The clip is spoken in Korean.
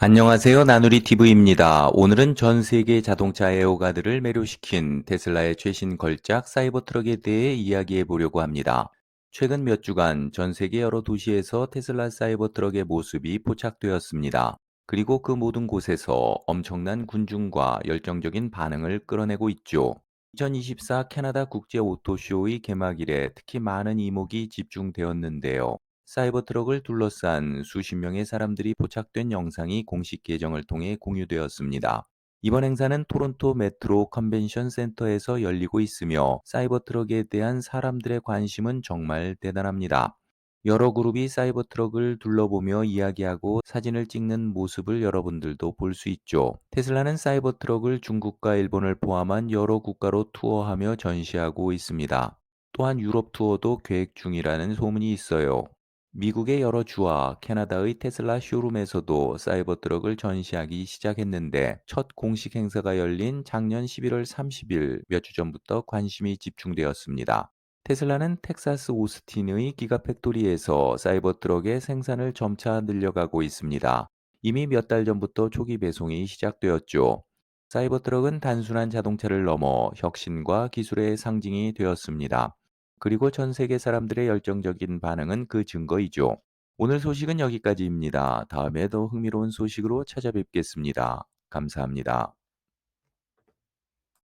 안녕하세요. 나누리 TV입니다. 오늘은 전 세계 자동차 애호가들을 매료시킨 테슬라의 최신 걸작 사이버 트럭에 대해 이야기해 보려고 합니다. 최근 몇 주간 전 세계 여러 도시에서 테슬라 사이버 트럭의 모습이 포착되었습니다. 그리고 그 모든 곳에서 엄청난 군중과 열정적인 반응을 끌어내고 있죠. 2024 캐나다 국제 오토쇼의 개막일에 특히 많은 이목이 집중되었는데요. 사이버 트럭을 둘러싼 수십 명의 사람들이 포착된 영상이 공식 계정을 통해 공유되었습니다. 이번 행사는 토론토 메트로 컨벤션 센터에서 열리고 있으며 사이버 트럭에 대한 사람들의 관심은 정말 대단합니다. 여러 그룹이 사이버 트럭을 둘러보며 이야기하고 사진을 찍는 모습을 여러분들도 볼 수 있죠. 테슬라는 사이버 트럭을 중국과 일본을 포함한 여러 국가로 투어하며 전시하고 있습니다. 또한 유럽 투어도 계획 중이라는 소문이 있어요. 미국의 여러 주와 캐나다의 테슬라 쇼룸에서도 사이버 트럭을 전시하기 시작했는데 첫 공식 행사가 열린 작년 11월 30일 몇 주 전부터 관심이 집중되었습니다. 테슬라는 텍사스 오스틴의 기가팩토리에서 사이버 트럭의 생산을 점차 늘려가고 있습니다. 이미 몇 달 전부터 초기 배송이 시작되었죠. 사이버 트럭은 단순한 자동차를 넘어 혁신과 기술의 상징이 되었습니다. 그리고 전 세계 사람들의 열정적인 반응은 그 증거이죠. 오늘 소식은 여기까지입니다. 다음에 더 흥미로운 소식으로 찾아뵙겠습니다. 감사합니다.